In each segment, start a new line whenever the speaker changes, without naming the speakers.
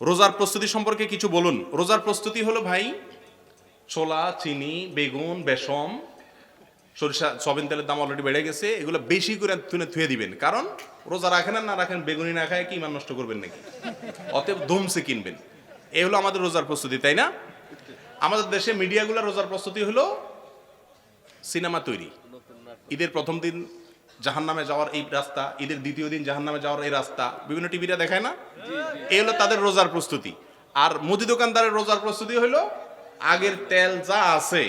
রোজার প্রস্তুতি সম্পর্কে কিছু বলুন। রোজার প্রস্তুতি হলো ভাই, ছোলা, চিনি, বেগুন, বেসম, সরিষা সবিন তেলের দাম অলরেডি বেড়ে গেছে, এগুলো বেশি করে তুলে থুয়ে দিবেন। কারণ রোজা রাখেন না রাখেন বেগুনি না খায়, কি ইমান নষ্ট করবেন নাকি? অতএব ধুমসে কিনবেন। এই হলো আমাদের রোজার প্রস্তুতি, তাই না? আমাদের দেশে মিডিয়াগুলো রোজার প্রস্তুতি হলো সিনেমা তৈরি। ঈদের প্রথম দিন জাহান্নামে যাওয়ার এই রাস্তা ঈদের দ্বিতীয় দিন জাহান্নামে যাওয়ার এই রাস্তা বিভিন্ন টিভিটা দেখায় না? এই হলো তাদের রোজার প্রস্তুতি। আর মুদি দোকানদারের রোজার প্রস্তুতি হলো আগের তেল যা আছে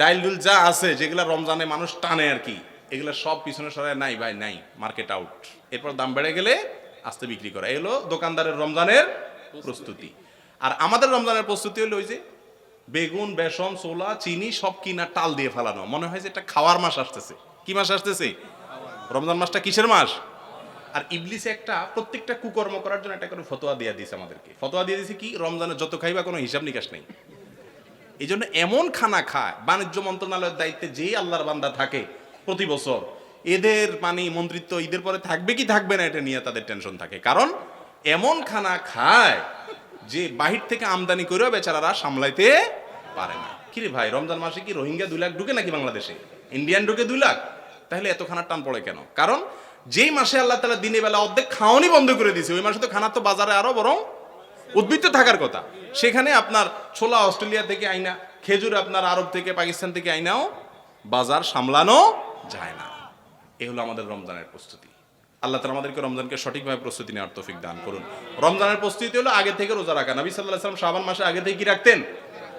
ডাইল ডুল যা আছে যেগুলা রমজানে মানুষ টানে আর কি এগুলা সব পিছনে সরায় নাই ভাই নাই মার্কেট আউট এরপর দাম বেড়ে গেলে আস্তে বিক্রি করা। এই হলো দোকানদারের রমজানের প্রস্তুতি। আর আমাদের রমজানের প্রস্তুতি হলো ওই যে বেগুন বেসন ছোলা চিনি সব কিনা টাল দিয়ে ফেলানো। মনে হয় যে এটা খাওয়ার মাস আসতেছে। কি মাস আসতেছে? রমজান মাসটা কিসের মাস? আর ইবলিসে একটা প্রত্যেকটা কুকর্ম করার জন্য একটা করে ফতোয়া দিয়ে দিয়েছে আমাদেরকে। ফতোয়া দিয়ে দিয়েছে কি? রমজানে যত খাইবা কোনো হিসাব নিকাশ নেই। এই জন্য এমন খানা খায়, বাণিজ্য মন্ত্রণালয়ের দায়িত্বে যেই আল্লাহর বান্দা থাকে প্রতি বছর, এদের মানে মন্ত্রিত্ব ঈদের পরে থাকবে কি থাকবে না এটা নিয়ে তাদের টেনশন থাকে। কারণ এমন খানা খায় যে বাহির থেকে আমদানি করেও বেচারারা সামলাইতে পারে না। কিরে ভাই, রমজান মাসে কি রোহিঙ্গা দুই লাখ ঢুকে নাকি বাংলাদেশে? ইন্ডিয়ান ঢুকে দুই লাখ? তাহলে এত খানার টান পড়ে কেন? কারণ যেই মাসে আল্লাহ তালা দিনে বেলা অর্ধেক খাওয়ানি বন্ধ করে দিয়েছে, ওই মাসে তো খানা তো বাজারে আরও বরং উদ্বৃত্ত থাকার কথা। সেখানে আপনার ছোলা অস্ট্রেলিয়া থেকে আইনা, খেজুর আপনার আরব থেকে পাকিস্তান থেকে আইনাও বাজার সামলানো যায় না। এ হলো আমাদের রমজানের প্রস্তুতি। আল্লাহ তালা আমাদেরকে রমজানকে সঠিকভাবে প্রস্তুতি নেওয়ার তৌফিক দান করুন। রমজানের প্রস্তুতি হলো আগে থেকে রোজা রাখা। নবী সাল্লাহ সাল্লাম শাবান মাসে আগে থেকে কি রাখতেন?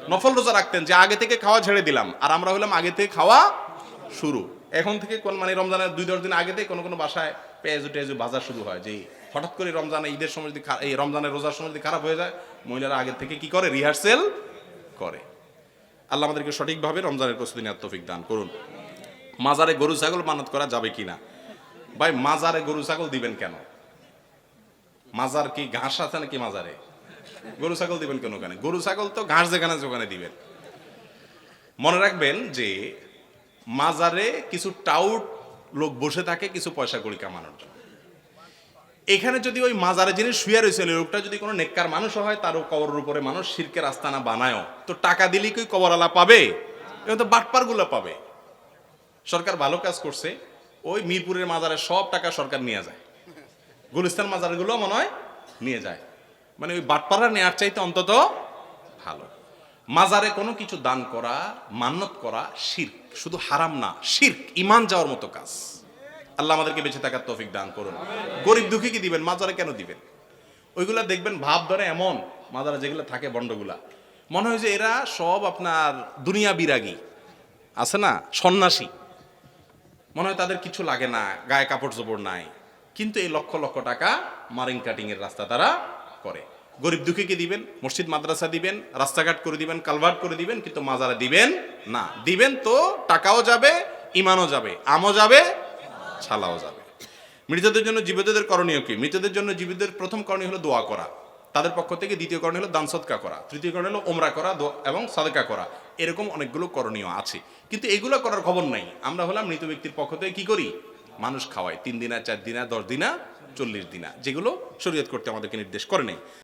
নফল রোজা রাখতেন, যে আগে থেকে খাওয়া ছেড়ে দিলাম। আর আমরা হলাম আগে থেকে খাওয়া শুরু। এখন থেকে কোন মানে রমজানের দুই দশ দিন আগে থেকে কোনো কোনো বাসায় পেঁয়াজু টেয়াজু বাজার শুরু হয়, যে হঠাৎ করে রমজানে ঈদের সময় যদি এই রমজানের রোজার সময় যদি খারাপ হয়ে যায়, মহিলারা আগে থেকে কি করে? রিহার্সেল করে। আল্লাহ আমাদেরকে সঠিকভাবে রমজানের প্রস্তুতি নেওয়ার তৌফিক দান করুন। মাজারে গরু, ছাগল মানত করা যাবে কিনা? ভাই, মাজারে গরু, ছাগল দিবেন কেন? মাজার কি ঘাস আছে নাকি মাজারে? গরু, ছাগল দিবেন কেন ওখানে? গরু, ছাগল তো ঘাস যেখানে ওখানে দিবেন। মনে রাখবেন যে মাজারে কিছু টাউট লোক বসে থাকে, কিছু পয়সা কড়ি কামানোর জন্য। এখানে যদি ওই মাজারে যিনি শুয়ে রয়েছে লোকটা যদি কোনো নেককার মানুষ হয়, তারও কবরের উপরে মানুষ শিরকের আস্তানা বানায়ও। তো টাকা দিলেই কি কবরালা পাবে? এবং তো বাটপারগুলো পাবে। সরকার ভালো কাজ করছে, ওই মিরপুরের মাজারে সব টাকা সরকার নিয়ে যায়। গুলিস্তান মাজারগুলো মনে হয় নিয়ে যায়। মানে ওই বাটপাড়া নেওয়ার চাইতে অন্তত ভালো। মাজারে কোনো কিছু দান করা, মান্নত করা শির্ক। শুধু হারাম না, শির্ক ইমান যাওয়ার মতো কাজ। আল্লাহ আমাদেরকে বেঁচে থাকার তৌফিক দান করুন। গরিব দুঃখী কি দিবেন? মাজারে কেন দিবেন? ওইগুলা দেখবেন ভাব ধরে এমন মাজারে যেগুলো থাকে বন্ডগুলা। মনে হয় যে এরা সব আপনার দুনিয়া বিরাগী। আছে না? সন্ন্যাসী। মনে হয় তাদের কিছু লাগে না, গায়ে কাপড় চোপড় নাই। কিন্তু এই লক্ষ লক্ষ টাকা মারিং কাটিং এর রাস্তা তারা করে। গরিব দুঃখীকে দিবেন? মসজিদ, মাদ্রাসা দিবেন, রাস্তাঘাট করে দিবেন, কালভার্ট করে দিবেন, কিন্তু মাজারে দিবেন না। দিবেন তো টাকাও যাবে ইমানও যাবে, আমও যাবে, ছালাও যাবে। মৃতদের জন্য জীবিতদের করণীয় কি? মৃতদের জন্য জীবিতদের প্রথম করণীয় হলো দোয়া করা। তাদের পক্ষ থেকে দ্বিতীয় করণীয় হলো দান সৎকা করা। তৃতীয় করণীয় হলো ওমরা করা এবং সাদকা করা। এরকম অনেকগুলো করণীয় আছে। কিন্তু এগুলো করার খবর নাই। আমরা হলাম মৃত ব্যক্তির পক্ষ থেকে কি করি? মানুষ খাওয়াই। তিন দিনা, চার দিনা, দশ দিনা, চল্লিশ দিনা, যেগুলো শরীয়ত করতে আমাদেরকে নির্দেশ করে নেই।